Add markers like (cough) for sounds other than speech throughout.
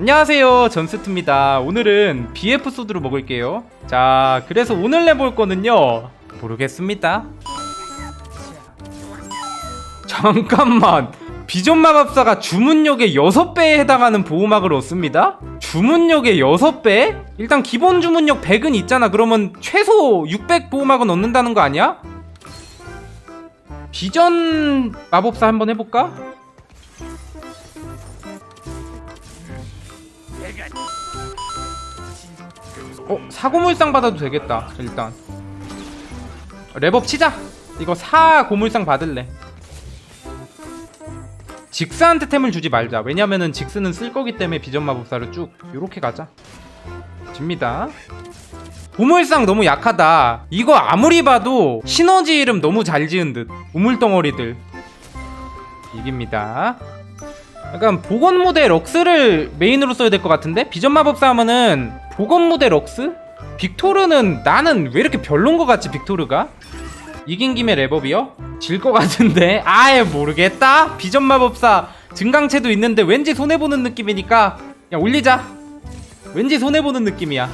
안녕하세요 전스트입니다 오늘은 BF 소드로 먹을게요 자 그래서 오늘 내볼 거는요 모르겠습니다 잠깐만 비전 마법사가 주문력의 6배에 해당하는 보호막을 얻습니다? 주문력의 6배? 일단 기본 주문력 100은 있잖아 그러면 최소 600 보호막은 얻는다는 거 아니야? 비전 마법사 한번 해볼까? 어 사고물상 받아도 되겠다 일단. 랩업 치자. 이거 사 고물상 받을래. 직스한테 템을 주지 말자. 왜냐면은 직스는 쓸 거기 때문에 비전 마법사를 쭉 요렇게 가자. 집니다. 보물상 너무 약하다. 이거 아무리 봐도 시너지 이름 너무 잘 지은 듯. 우물덩어리들. 이깁니다. 약간 복원 무대 럭스를 메인으로 써야 될 것 같은데? 비전 마법사 하면은 복원 무대 럭스? 빅토르는 나는 왜 이렇게 별론 것 같지 빅토르가? 이긴 김에 랩업이요? 질 것 같은데 아예 모르겠다 비전 마법사 증강체도 있는데 왠지 손해보는 느낌이니까 야 올리자 왠지 손해보는 느낌이야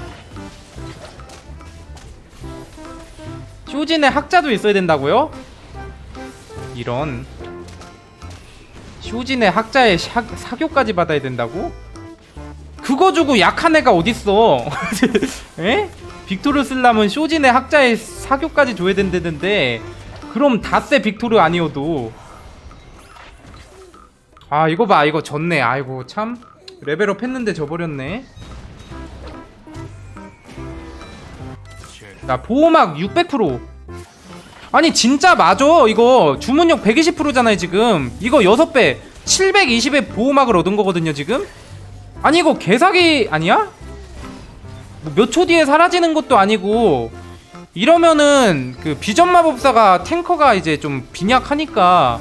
쇼진의 학자도 있어야 된다고요? 이런 쇼진의 학자의 사, 사교까지 받아야 된다고? 그거 주고 약한 애가 어딨어? (laughs) 에? 빅토르 쓰려면 쇼진의 학자의 사교까지 줘야 된다는데. 그럼 다세 빅토르 아니어도. 아 이거 봐. 이거 졌네. 아이고 참. 레벨업 했는데 져버렸네. 나 보호막 600% 아니 진짜 맞아. 이거 주문력 120%잖아요 지금. 이거 6배 720의 보호막을 얻은 거거든요 지금 아니 이거 개사기 아니야? 뭐 몇초 뒤에 사라지는 것도 아니고 이러면은 그 비전 마법사가 탱커가 이제 좀 빈약하니까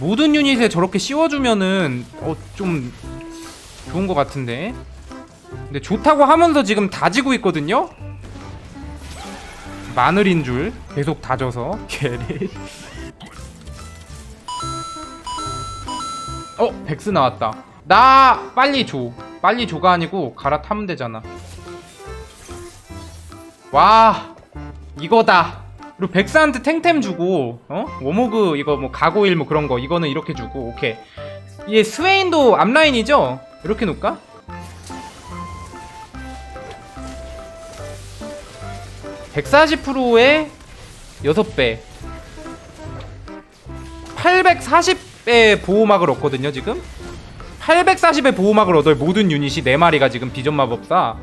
모든 유닛에 저렇게 씌워주면은 어 좀 좋은 것 같은데. 근데 좋다고 하면서 지금 다지고 있거든요? 마늘인 줄 계속 다져서. (laughs) 게리. 어 백스 나왔다 나 빨리 줘. 빨리 줘가 아니고 갈아타면 되잖아. 와 이거다. 그리고 백스한테 탱템 주고 어? 워모그 이거 뭐 가고일 뭐 그런 거 이거는 이렇게 주고 오케이. 얘 스웨인도 앞라인이죠? 이렇게 놓을까? 140%에 6배. 840의 보호막을 얻거든요 지금 840의 보호막을 얻을 모든 유닛이 4마리가 지금 비전 마법사.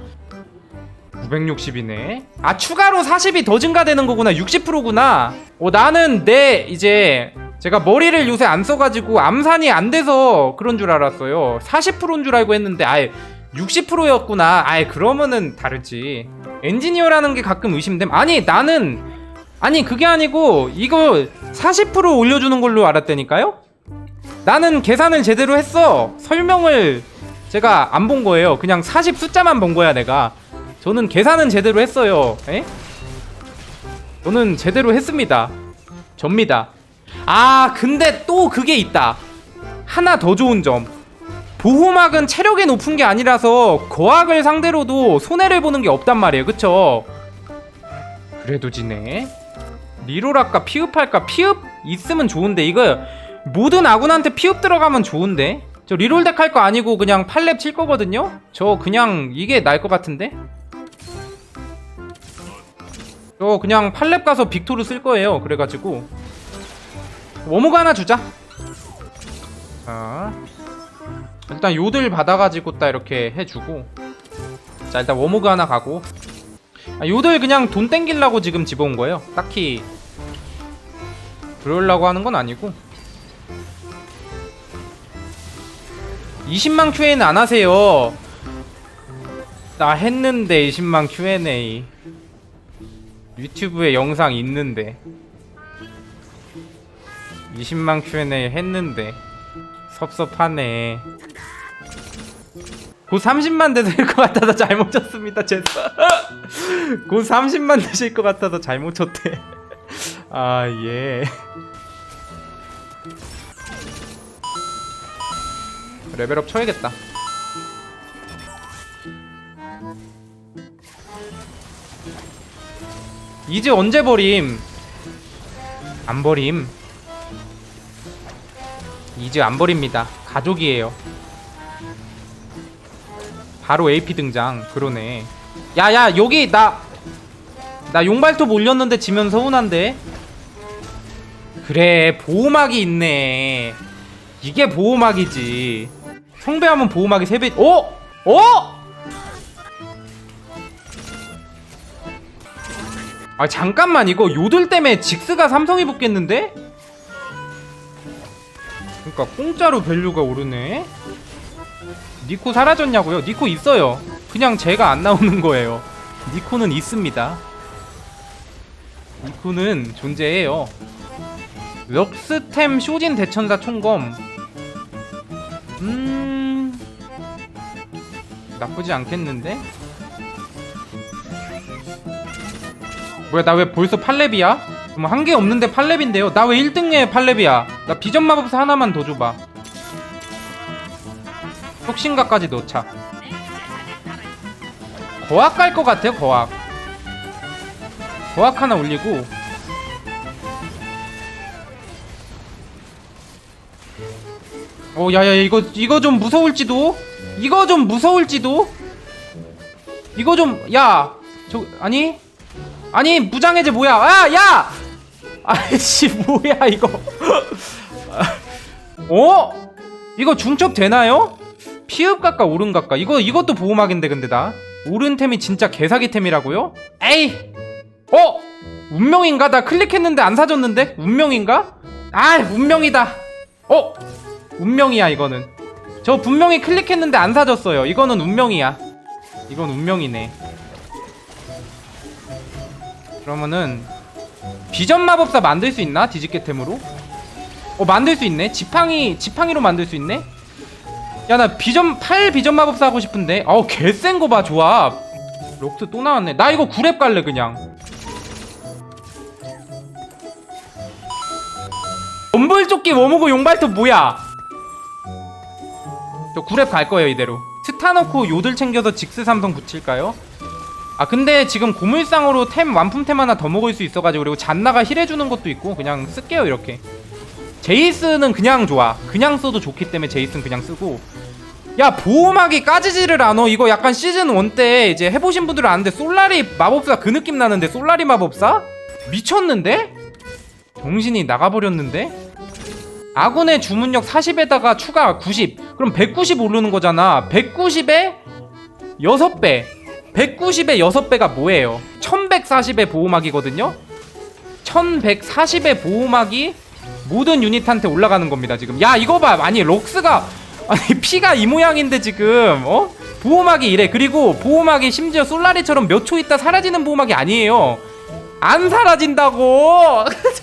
960이네. 아 추가로 40이 더 증가되는 거구나. 60%구나. 어 나는 내 이제 제가 머리를 요새 안 써가지고 암산이 안 돼서 그런 줄 알았어요. 40%인 줄 알고 했는데 아예 60%였구나. 아예 그러면은 다르지. 엔지니어라는 게 가끔 의심됨. 아니 나는 아니 그게 아니고 이거 40% 올려주는 걸로 알았다니까요 나는 계산을 제대로 했어. 설명을 제가 안 본 거예요. 그냥 40 숫자만 본 거야 내가. 저는 계산은 제대로 했어요. 에? 저는 제대로 했습니다. 접니다. 아 근데 또 그게 있다. 하나 더 좋은 점. 보호막은 체력이 높은 게 아니라서 거학을 상대로도 손해를 보는 게 없단 말이에요. 그쵸? 그래도 지네. 리로랄까 피읍할까? 피읍? 있으면 좋은데 이거 모든 아군한테 피읍 들어가면 좋은데? 저 리롤 덱 할 거 아니고 그냥 팔렙 칠 거거든요? 저 그냥 이게 나을 것 같은데? 저 그냥 팔렙 가서 빅토르 쓸 거예요 그래가지고. 워모가 하나 주자. 자 일단 요들 받아가지고 딱 이렇게 해주고. 자 일단 워모그 하나 가고. 아, 요들 그냥 돈 땡기려고 지금 집어온 거예요. 딱히 그러려고 하는 건 아니고 20만 Q&A 안 하세요. 나 했는데 20만 Q&A. 유튜브에 영상 있는데. 20만 Q&A 했는데. 섭섭하네. 곧 30만 되실 것 같아서 잘못 쳤습니다. 죄송 (laughs) 곧 30만 되실 것 같아서 잘못 쳤대. (laughs) 아예 레벨업 쳐야겠다. 이제 언제 버림? 안 버림. 이제 안 버립니다. 가족이에요. 바로 AP 등장. 그러네. 야야 여기 나 나 용발톱 올렸는데 지면 서운한데? 그래 보호막이 있네. 이게 보호막이지 성배하면 보호막이 3배 어? 어? 아 잠깐만 이거 요들 때문에 직스가 삼성이 붙겠는데? 그러니까 공짜로 밸류가 오르네 니코 사라졌냐고요? 니코 있어요 그냥 제가 안 나오는 거예요 니코는 있습니다 니코는 존재해요 럭스템 쇼진 대천사 총검 음 나쁘지 않겠는데? 뭐야 나 왜 벌써 8렙이야? 뭐 한 개 없는데 8렙인데요? 나 왜 1등에 8렙이야? 나 비전 마법사 하나만 더 줘봐. 혁신가까지 넣자. 거학 갈것 같아요 거학. 거학 하나 올리고. 어 야야 이거 이거 좀 무서울지도 이거 좀 무서울지도? 이거 좀 야 저 아니? 아니 무장해제 뭐야? 아 야! 아이씨 (laughs) 뭐야 이거? (laughs) 어? 이거 중첩 되나요? 피읍각과 오른각과 이거 이것도 보호막인데 근데 나? 오른템이 진짜 개사기템이라고요? 에이! 어? 운명인가? 나 클릭했는데 안 사줬는데? 운명인가? 아 운명이다. 어? 운명이야 이거는 저 분명히 클릭했는데 안 사줬어요. 이거는 운명이야. 이건 운명이네. 그러면은 비전 마법사 만들 수 있나? 디지켓템으로? 어 만들 수 있네. 지팡이 지팡이로 만들 수 있네? 야 나 비전 8 비전 마법사 하고 싶은데. 어우 개센 거 봐 조합. 록스 또 나왔네. 나 이거 9렙 갈래 그냥. 엄벌조끼 워무고 용발톱 뭐야 저 9렙 갈 거예요 이대로 스타 넣고 요들 챙겨서 직스 삼성 붙일까요? 아 근데 지금 고물상으로 템 완품템 하나 더 먹을 수 있어가지고 그리고 잔나가 힐해주는 것도 있고 그냥 쓸게요 이렇게 제이스는 그냥 좋아 그냥 써도 좋기 때문에 제이스는 그냥 쓰고 야 보호막이 까지지를 않어 이거 약간 시즌 1 때 이제 해보신 분들은 아는데 솔라리 마법사 그 느낌 나는데 솔라리 마법사? 미쳤는데? 정신이 나가버렸는데? 아군의 주문력 40에다가 추가 90 그럼 190 오르는 거잖아. 190에 6배. 190에 6배가 뭐예요? 1140의 보호막이거든요? 1140의 보호막이 모든 유닛한테 올라가는 겁니다 지금. 야 이거 봐. 아니 록스가 아니 피가 이 모양인데 지금 어? 보호막이 이래. 그리고 보호막이 심지어 솔라리처럼 몇 초 있다 사라지는 보호막이 아니에요. 안 사라진다고 (laughs)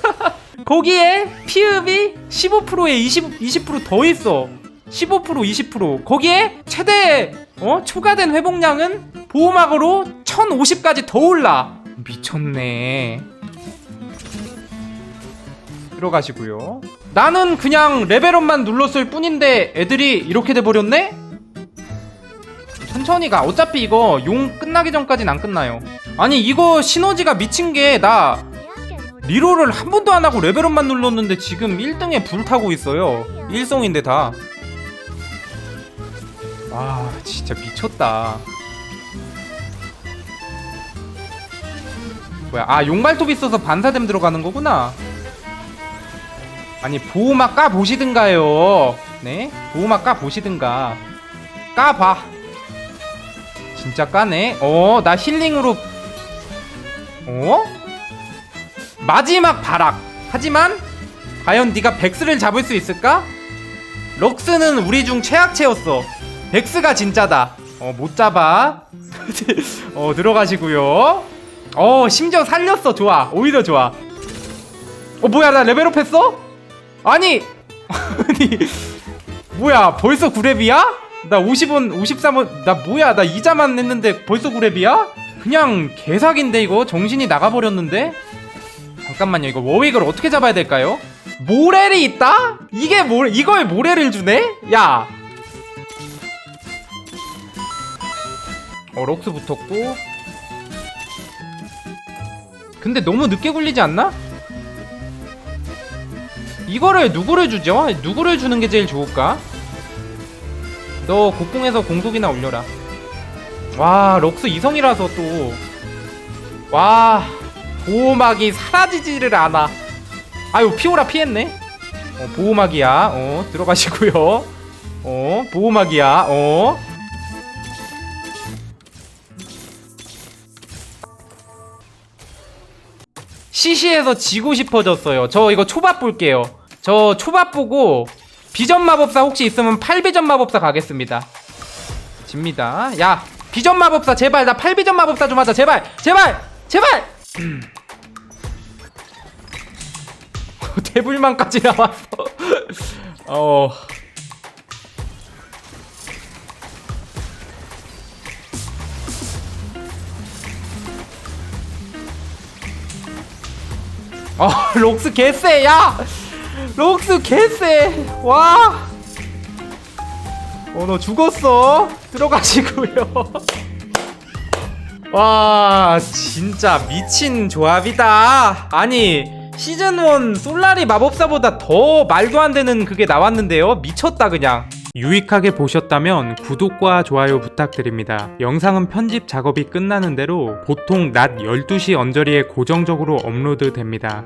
거기에 피읍이 15%에 20, 20%더 있어. 15% 20% 거기에 최대 어? 추가된 회복량은 보호막으로 1050까지 더 올라. 미쳤네. 들어가시고요. 나는 그냥 레벨업만 눌렀을 뿐인데 애들이 이렇게 돼버렸네? 천천히 가. 어차피 이거 용 끝나기 전까진 안 끝나요. 아니 이거 시너지가 미친 게 나 리롤을 한 번도 안 하고 레벨업만 눌렀는데 지금 1등에 불타고 있어요. 1성인데 다. 와 진짜 미쳤다. 뭐야 아 용발톱 있어서 반사댐 들어가는 거구나. 아니 보호막 까 보시든가요. 네? 보호막 까 보시든가. 까봐. 진짜 까네. 어 나 힐링으로. 어 마지막 발악. 하지만 과연 네가 백스를 잡을 수 있을까? 럭스는 우리 중 최악체였어. 백스가 진짜다. 어 못 잡아. (laughs) 어 들어가시고요. 어 심지어 살렸어. 좋아. 오히려 좋아. 어 뭐야 나 레벨업 했어? 아니! (laughs) 아니 뭐야 벌써 9렙이야? 나 50원 53원 나 뭐야 나 이자만 했는데 벌써 9렙이야? 그냥 개사기인데 이거? 정신이 나가버렸는데 잠깐만요 이거 워윅을 어떻게 잡아야 될까요? 모렐이 있다? 이게 모 이거에 모래를 주네? 야! 어 럭스 붙었고 근데 너무 늦게 굴리지 않나? 이거를 누구를 주죠? 누구를 주는 게 제일 좋을까? 너 곡궁에서 공속이나 올려라 와 럭스 이성이라서 또와 보호막이 사라지지를 않아. 아유 피오라 피했네. 어, 보호막이야. 어 들어가시고요. 어 보호막이야. 어. CC에서 지고 싶어졌어요. 저 이거 초밥 볼게요. 저 초밥 보고 비전 마법사 혹시 있으면 8비전 마법사 가겠습니다. 집니다. 야 비전 마법사 제발 나 8비전 마법사 좀 하자. 제발 제발 제발 (clears throat) 음. 대불만까지 나왔어 (laughs) 어 아, (laughs) 록스 개쎄, 야! 록스 개쎄! 와! 어, 너 죽었어. 들어가시고요. (laughs) 와, 진짜 미친 조합이다. 아니, 시즌1 솔라리 마법사보다 더 말도 안 되는 그게 나왔는데요. 미쳤다, 그냥. 유익하게 보셨다면 구독과 좋아요 부탁드립니다. 영상은 편집 작업이 끝나는 대로 보통 낮 12시 언저리에 고정적으로 업로드 됩니다.